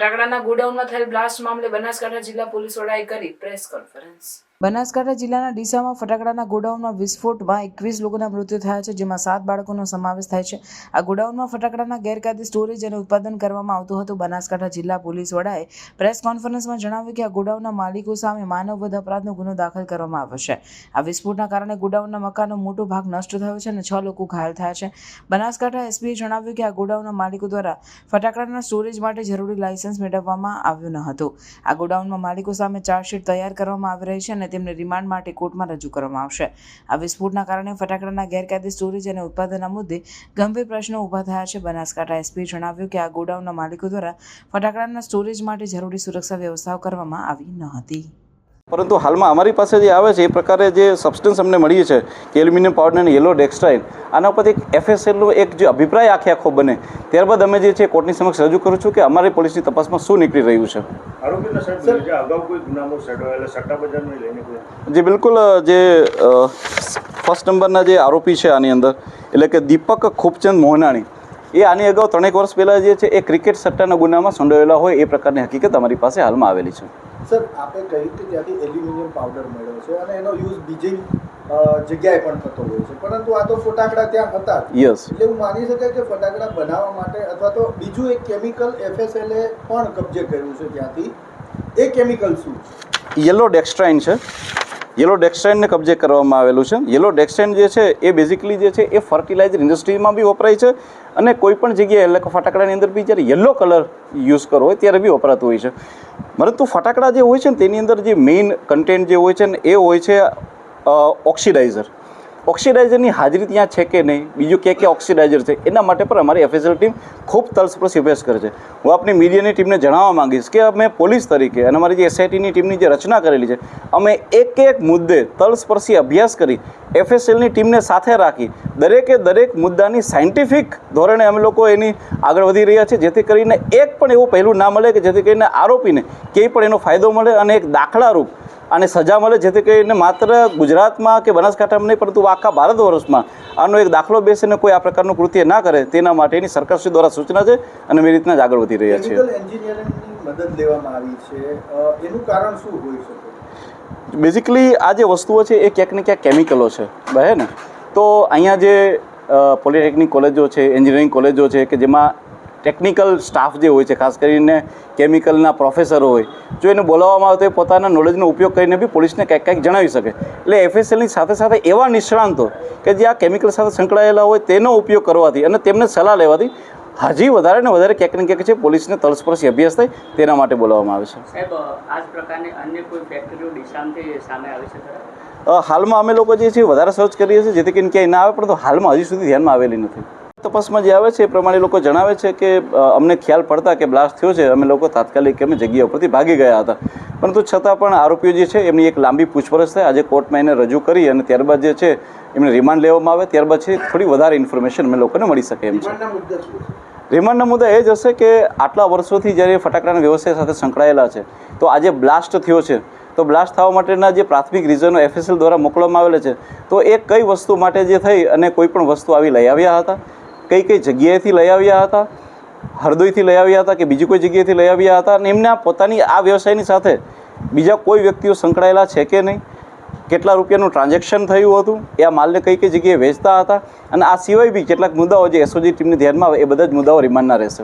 ફટાકડાના ગોડાઉનમાં થયેલ બ્લાસ્ટ મામલે બનાસકાંઠા જિલ્લા પોલીસ વડાએ કરી પ્રેસ કોન્ફરન્સ. બનાસકાંઠા જિલ્લાના ડીસામાં ફટાકડાના ગોડાઉનમાં વિસ્ફોટમાં એકવીસ લોકોના મૃત્યુ થયા છે, જેમાં સાત બાળકોનો સમાવેશ થાય છે. આ ગોડાઉનમાં ફટાકડાના ગેરકાયદે સ્ટોરેજ અને ઉત્પાદન કરવામાં આવતું હતું. બનાસકાંઠા જિલ્લા પોલીસ વડાએ પ્રેસ કોન્ફરન્સમાં જણાવ્યું કે આ ગોડાઉનના માલિકો સામે માનવ વધ અપરાધનો ગુનો દાખલ કરવામાં આવ્યો છે. આ વિસ્ફોટના કારણે ગોડાઉનના મકાનનો મોટો ભાગ નષ્ટ થયો છે અને છ લોકો ઘાયલ થયા છે. બનાસકાંઠા એસપીએ જણાવ્યું કે આ ગોડાઉનના માલિકો દ્વારા ફટાકડાના સ્ટોરેજ માટે જરૂરી લાયસન્સ મેળવવામાં આવ્યું ન હતું. આ ગોડાઉનમાં માલિકો સામે ચાર્જશીટ તૈયાર કરવામાં આવી રહી છે અને તેમને રિમાન્ડ માટે કોર્ટમાં રજૂ કરવામાં આવશે. આ વિસ્ફોટના કારણે ફટાકડાના ગેરકાયદે સ્ટોરેજ અને ઉત્પાદનના મુદ્દે ગંભીર પ્રશ્નો ઊભા થયા છે. બનાસકાંઠા એસપીએ જણાવ્યું કે આ ગોડાઉનના માલિકો દ્વારા ફટાકડાના સ્ટોરેજ માટે જરૂરી સુરક્ષા વ્યવસ્થાઓ કરવામાં આવી ન હતી. પરંતુ હાલમાં અમારી પાસે જે આવે છે એ પ્રકારે જે સબસ્ટન્સ અમને મળી છે કે એલ્યુમિનિયમ પાવડર અને યલો ડેક્સ્ટ્રાઇન આના ઉપરથી એક એફએસએલનો એક જે અભિપ્રાય આખે આખો બને ત્યારબાદ અમે જે છે કોર્ટની સમક્ષ રજૂ કરું છું કે અમારી પોલીસની તપાસમાં શું નીકળી રહ્યું છે. જે બિલકુલ જે ફર્સ્ટ નંબરના જે આરોપી છે આની અંદર એટલે કે દીપક ખૂબચંદ મોહનાણી એ આની અગાઉ ત્રણેક વર્ષ પહેલાં જે છે એ ક્રિકેટ સટ્ટાના ગુનામાં સંડોયેલા હોય એ પ્રકારની હકીકત અમારી પાસે હાલમાં આવેલી છે. સર આપણે કહ્યું કે ત્યાંથી એલ્યુમિનિયમ પાવડર મળ્યો છે અને એનો યુઝ બીજી જગ્યાએ પણ થતો હોય છે. પરંતુ આ તો ફટાકડા ત્યાં હતા યસ એટલે હું માની શકાય કે ફટાકડા બનાવવા માટે અથવા તો બીજું એક કેમિકલ એફએસએલએ પણ કબજે કર્યું છે ત્યાંથી. એ કેમિકલ શું? યલો ડેક્સ્ટ્રાઇન છે. યલો ડેક્સ્ટ્રાઇનને કબજે કરવામાં આવેલું છે. યલો ડેક્સ્ટ્રાઇન જે છે, એ બેઝિકલી જે છે, એ ફર્ટિલાઇઝર ઇન્ડસ્ટ્રીમાં બી વપરાય છે અને કોઈપણ જગ્યાએ એટલે કે ફટાકડાની અંદર બી જ્યારે યલો કલર યુઝ કરવો હોય ત્યારે બી વપરાતું હોય છે. પરંતુ ફટાકડા જે હોય છે ને, તેની અંદર જે મેઇન કન્ટેન્ટ જે હોય છે ને, એ હોય છે ઓક્સિડાઇઝર ઓક્સિડાઇઝરની હાજરી ત્યાં છે કે નહીં? બીજું ક્યાં ક્યાં ઓક્સિડાઇઝર છે? એના માટે પણ અમારી એફએસએલ ટીમ ખૂબ તલસ્પર્શી અભ્યાસ કરે છે. હું આપણી મીડિયાની ટીમને જણાવવા માગીશ કે અમે પોલીસ તરીકે અને અમારી જે એસઆઈટીની ટીમની જે રચના કરેલી છે, અમે એક એક મુદ્દે તલસ્પર્શી અભ્યાસ કરી એફએસએલની ટીમને સાથે રાખી દરેકે દરેક મુદ્દાની સાયન્ટિફિક ધોરણે અમે લોકો એની આગળ વધી રહ્યા છે જેથી કરીને એક પણ એવું પહેલું ના મળે કે જેથી કરીને આરોપીને ક્યાંય પણ એનો ફાયદો મળે અને એક દાખલારૂપ અને સજા મળે જેથી કરીને માત્ર ગુજરાતમાં કે બનાસકાંઠામાં નહીં પરંતુ આખા ભારત વર્ષમાં આનો એક દાખલો બેસીને કોઈ આ પ્રકારનું કૃત્ય ના કરે તેના માટેની સરકારશ્રી દ્વારા સૂચના છે અને મેં રીતના જ આગળ વધી રહ્યા છીએ મદદ લેવામાં આવી છે. એનું કારણ શું હોઈ શકે? બેઝિકલી આ જે વસ્તુઓ છે એ ક્યાંક ને ક્યાંક કેમિકલો છે બરાબર ને? તો અહીંયા જે પોલિટેકનિક કોલેજો છે એન્જિનિયરિંગ કોલેજો છે કે જેમાં ટેકનિકલ સ્ટાફ જે હોય છે ખાસ કરીને કેમિકલના પ્રોફેસરો હોય જો એને બોલાવવામાં આવે તો એ પોતાના નોલેજનો ઉપયોગ કરીને બી પોલીસને કંઈક કંઈક જણાવી શકે. એટલે એફએસએલની સાથે સાથે એવા નિષ્ણાંતો કે જે આ કેમિકલ સાથે સંકળાયેલા હોય તેનો ઉપયોગ કરવાથી અને તેમને સલાહ લેવાથી હજી વધારે ને વધારે ક્યાંક ને ક્યાંક છે પોલીસને તળસ્પર્શી અભ્યાસ થાય તેના માટે બોલાવવામાં આવે છે. સાહેબ આ પ્રકારની અન્ય કોઈ ફેક્ટરીઓ ડિસામથી સામે આવી છે હાલમાં અમે લોકો જે છે વધારે સર્ચ કરીએ છીએ જેથી કરીને ક્યાંય ના આવે પરંતુ હાલમાં હજી સુધી ધ્યાનમાં આવેલી નથી. તપાસમાં જે આવે છે એ પ્રમાણે લોકો જણાવે છે કે અમને ખ્યાલ પડતા કે બ્લાસ્ટ થયો છે. અમે લોકો તાત્કાલિક અમે જગ્યા ઉપરથી ભાગી ગયા હતા. પરંતુ છતાં પણ આરોપીઓ જે છે એમની એક લાંબી પૂછપરછ થાય. આજે કોર્ટમાં એને રજૂ કરી અને ત્યારબાદ જે છે એમને રિમાન્ડ લેવામાં આવે. ત્યારબાદ છે થોડી વધારે ઇન્ફોર્મેશન અમે લોકોને મળી શકે એમ છે. રિમાન્ડના મુદ્દા શું છે રિમાન્ડનો મુદ્દા એ જ હશે કે આટલા વર્ષોથી જ્યારે ફટાકડાના વ્યવસાય સાથે સંકળાયેલા છે તો આજે બ્લાસ્ટ થયો છે. તો બ્લાસ્ટ થવા માટેના જે પ્રાથમિક રીઝનો એફએસએલ દ્વારા મોકલવામાં આવેલા છે તો એ કઈ વસ્તુ માટે જે થઈ અને કોઈ પણ વસ્તુ આવી લઈ આવ્યા હતા? કઈ કઈ જગ્યાએથી લઈ આવ્યા હતા? હરદોઈથી લઈ આવ્યા હતા કે બીજી કોઈ જગ્યાએથી લઈ આવ્યા હતા? અને એમના પોતાની આ વ્યવસાયની સાથે બીજા કોઈ વ્યક્તિઓ સંકળાયેલા છે કે નહીં? કેટલા રૂપિયાનું ટ્રાન્ઝેક્શન થયું હતું? એ આ માલને કઈ કઈ જગ્યાએ વેચતા હતા? અને આ સિવાય બી કેટલાક મુદ્દાઓ જે એસઓજી ટીમની ધ્યાનમાં આવે, એ બધા જ મુદ્દાઓ રિમાન્ડના રહેશે.